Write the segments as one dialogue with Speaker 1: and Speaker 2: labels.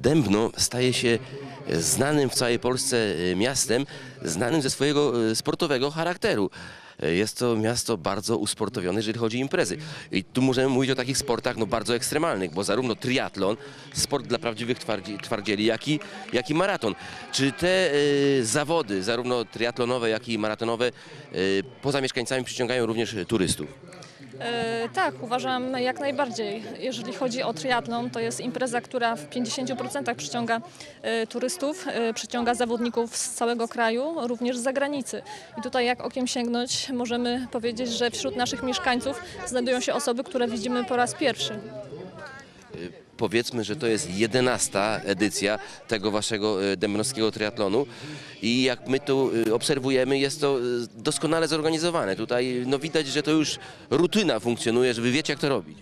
Speaker 1: Dębno staje się znanym w całej Polsce e, miastem, znanym ze swojego e, sportowego charakteru. E, Jest to miasto bardzo usportowione, jeżeli chodzi o imprezy. I tu możemy mówić o takich sportach no, bardzo ekstremalnych, bo zarówno triatlon, sport dla prawdziwych twardzi, twardzieli, jak i, jak i maraton. Czy te e, zawody, zarówno triatlonowe, jak i maratonowe, e, poza mieszkańcami przyciągają również turystów?
Speaker 2: E, tak, uważam jak najbardziej. Jeżeli chodzi o triatlon, to jest impreza, która w 50% przyciąga e, turystów, e, przyciąga zawodników z całego kraju, również z zagranicy. I tutaj jak okiem sięgnąć, możemy powiedzieć, że wśród naszych mieszkańców znajdują się osoby, które widzimy po raz pierwszy.
Speaker 1: Powiedzmy, że to jest jedenasta edycja tego waszego e, dębnowskiego triatlonu i jak my tu e, obserwujemy, jest to e, doskonale zorganizowane. Tutaj no, widać, że to już rutyna funkcjonuje, że wy wiecie, jak to robić.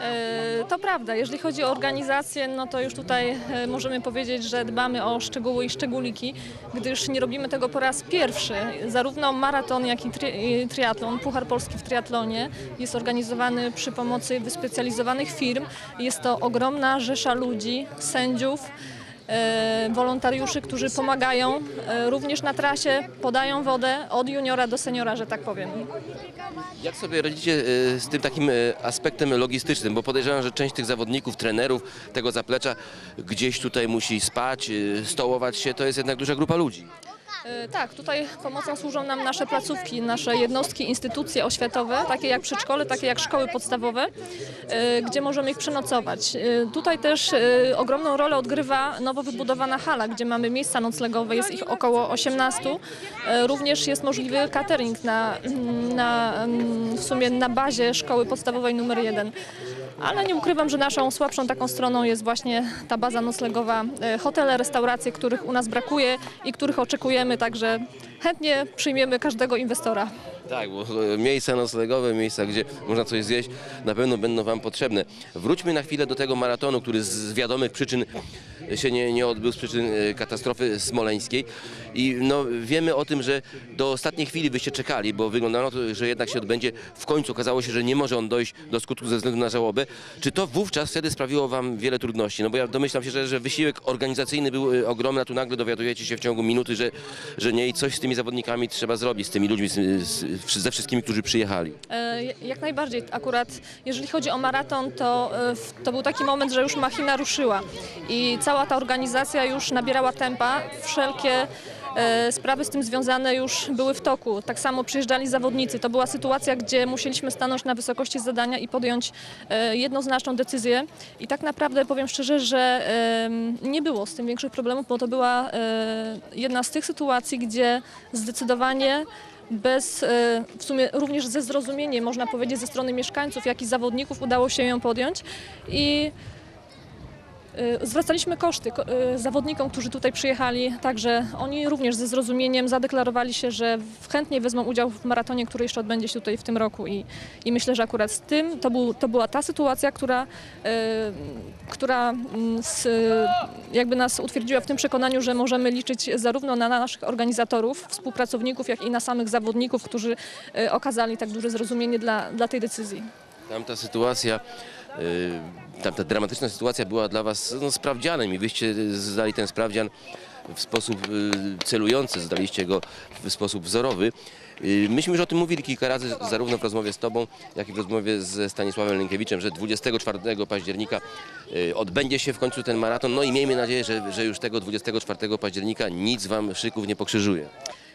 Speaker 2: E, To prawda, jeżeli chodzi o organizację, no to już tutaj e, możemy powiedzieć, że dbamy o szczegóły i szczególiki, gdyż nie robimy tego po raz pierwszy. Zarówno maraton, jak i tri i triatlon, Puchar Polski w triatlonie jest organizowany przy pomocy wyspecjalizowanych firm. Jest to ogromna rzesza ludzi, sędziów, wolontariuszy, którzy pomagają e, również na trasie, podają wodę od juniora do seniora, że tak powiem.
Speaker 1: Jak sobie radzicie e, z tym takim e, aspektem logistycznym? Bo podejrzewam, że część tych zawodników, trenerów tego zaplecza gdzieś tutaj musi spać, e, stołować się. To jest jednak duża grupa ludzi.
Speaker 2: E, Tak, tutaj pomocą służą nam nasze placówki, nasze jednostki, instytucje oświatowe, takie jak przedszkole, takie jak szkoły podstawowe, e, gdzie możemy ich przenocować. E, Tutaj też ogromną rolę odgrywa nowo wybudowana hala, gdzie mamy miejsca noclegowe, jest ich około 18. E, Również jest możliwy catering na, na, mm, w sumie na bazie szkoły podstawowej numer 1. Ale nie ukrywam, że naszą słabszą taką stroną jest właśnie ta baza noclegowa, e, hotele, restauracje, których u nas brakuje i których oczekujemy, także chętnie przyjmiemy każdego inwestora.
Speaker 1: Tak, bo e, miejsca noclegowe, miejsca, gdzie można coś zjeść, na pewno będą Wam potrzebne. Wróćmy na chwilę do tego maratonu, który z wiadomych przyczyn się nie, nie odbył, z przyczyn e, katastrofy smoleńskiej. I no, wiemy o tym, że do ostatniej chwili byście czekali, bo wyglądało to, że jednak się odbędzie. W końcu okazało się, że nie może on dojść do skutku ze względu na żałobę. Czy to wówczas wtedy sprawiło Wam wiele trudności? No bo ja domyślam się, że, że wysiłek organizacyjny był e, ogromny, a tu nagle dowiadujecie się w ciągu minuty, że, że nie i coś z tymi zawodnikami trzeba zrobić, z tymi ludźmi, z, z, ze wszystkimi, którzy przyjechali.
Speaker 2: E, Jak najbardziej. Akurat jeżeli chodzi o maraton, to, to był taki moment, że już machina ruszyła i cała ta organizacja już nabierała tempa. Wszelkie e, sprawy z tym związane już były w toku. Tak samo przyjeżdżali zawodnicy. To była sytuacja, gdzie musieliśmy stanąć na wysokości zadania i podjąć e, jednoznaczną decyzję. I tak naprawdę powiem szczerze, że nie było z tym większych problemów, bo to była e, jedna z tych sytuacji, gdzie zdecydowanie bez, w sumie również ze zrozumieniem, można powiedzieć, ze strony mieszkańców, jak i zawodników udało się ją podjąć i zwracaliśmy koszty ko- e, zawodnikom, którzy tutaj przyjechali, także oni również ze zrozumieniem zadeklarowali się, że chętnie wezmą udział w maratonie, który jeszcze odbędzie się tutaj w tym roku i, i myślę, że akurat z tym to, był, to była ta sytuacja, która, e, która mm, s, jakby nas utwierdziła w tym przekonaniu, że możemy liczyć zarówno na naszych organizatorów, współpracowników, jak i na samych zawodników, którzy okazali tak duże zrozumienie dla, dla tej decyzji.
Speaker 1: Tamta sytuacja, y, tamta dramatyczna sytuacja była dla Was no, sprawdzianem i wyście zdali ten sprawdzian w sposób y, celujący, zdaliście go w sposób wzorowy. Y, Myśmy już o tym mówili kilka razy, zarówno w rozmowie z Tobą, jak i w rozmowie ze Stanisławem Lękiewiczem, że 24 października y, odbędzie się w końcu ten maraton. No i miejmy nadzieję, że, że już tego 24 października nic Wam szyków nie pokrzyżuje.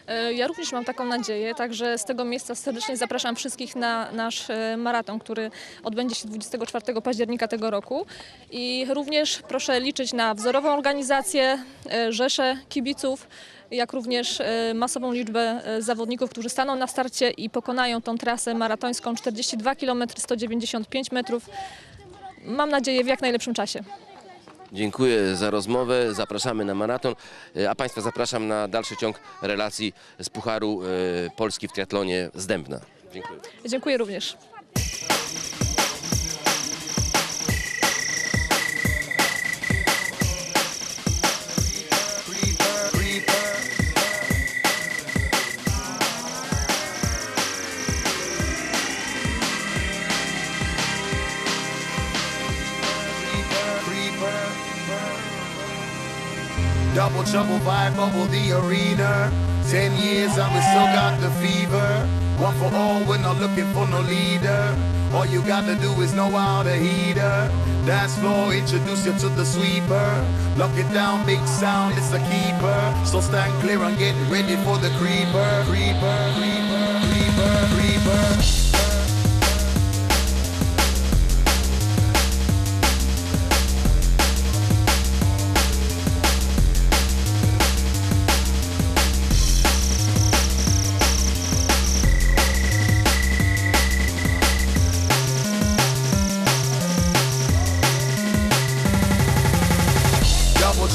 Speaker 2: E, Ja również mam taką nadzieję, także z tego miejsca serdecznie zapraszam wszystkich na nasz e, maraton, który odbędzie się 24 października tego roku. I również proszę liczyć na wzorową organizację, e, rzeszę kibiców, jak również masową liczbę zawodników, którzy staną na starcie i pokonają tą trasę maratońską 42 km 195 metrów. Mam nadzieję w jak najlepszym czasie.
Speaker 1: Dziękuję za rozmowę, zapraszamy na maraton, e, a Państwa zapraszam na dalszy ciąg relacji z Pucharu e, Polski w triatlonie z Dębna. Dziękuję.
Speaker 2: Dziękuję również.
Speaker 3: Double trouble vibe, bubble the arena. Ten years and we still got the fever. One for all, we're not looking for no leader. All you gotta do is know how to heat her. Dance floor, introduce you to the sweeper. Lock it down, big sound, it's a keeper. So stand clear and get ready for the creeper. Creeper, creeper, creeper, creeper.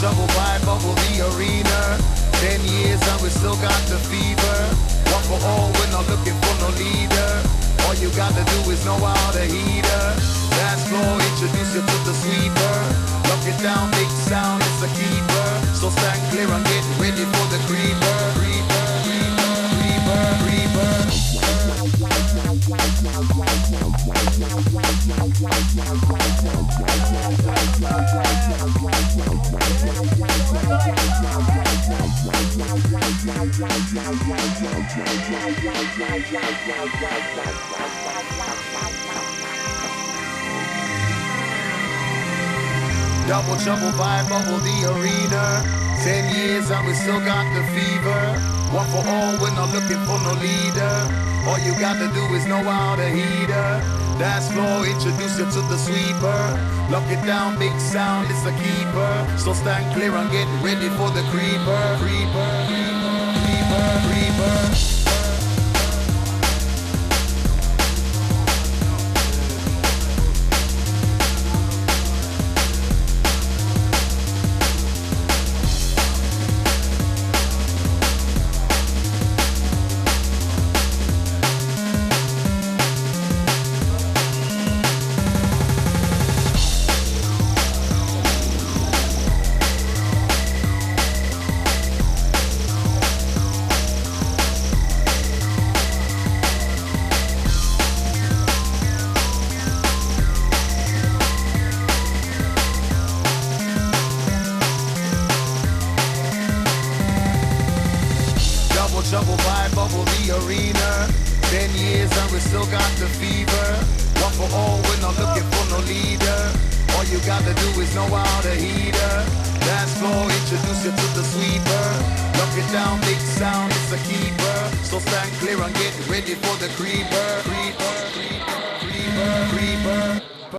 Speaker 3: Double vibe, bubble the arena. Ten years and we still got the fever. One for all, we're not looking for no leader. All you gotta do is know how to heat her. Dance floor, introduce you to the sweeper. Lock it down, Double trouble vibe, bubble the arena. Ten years and we still got the fever. One for all, we're not looking for no leader. All you gotta do is know how to heat her. Dance floor, introduce you to the sweeper. Lock it down, big sound, it's a keeper. So stand clear and get ready for the creeper. Creeper, creeper, creeper. Double arena. Ten years and we still got the fever. One for all, we're not looking for no leader. All you gotta do is know how to heat her. Dance floor, introduce you to the sweeper. Lock it down, big sound, it's a keeper. So stand clear and get ready for the creeper. Creeper, creeper, creeper, creeper.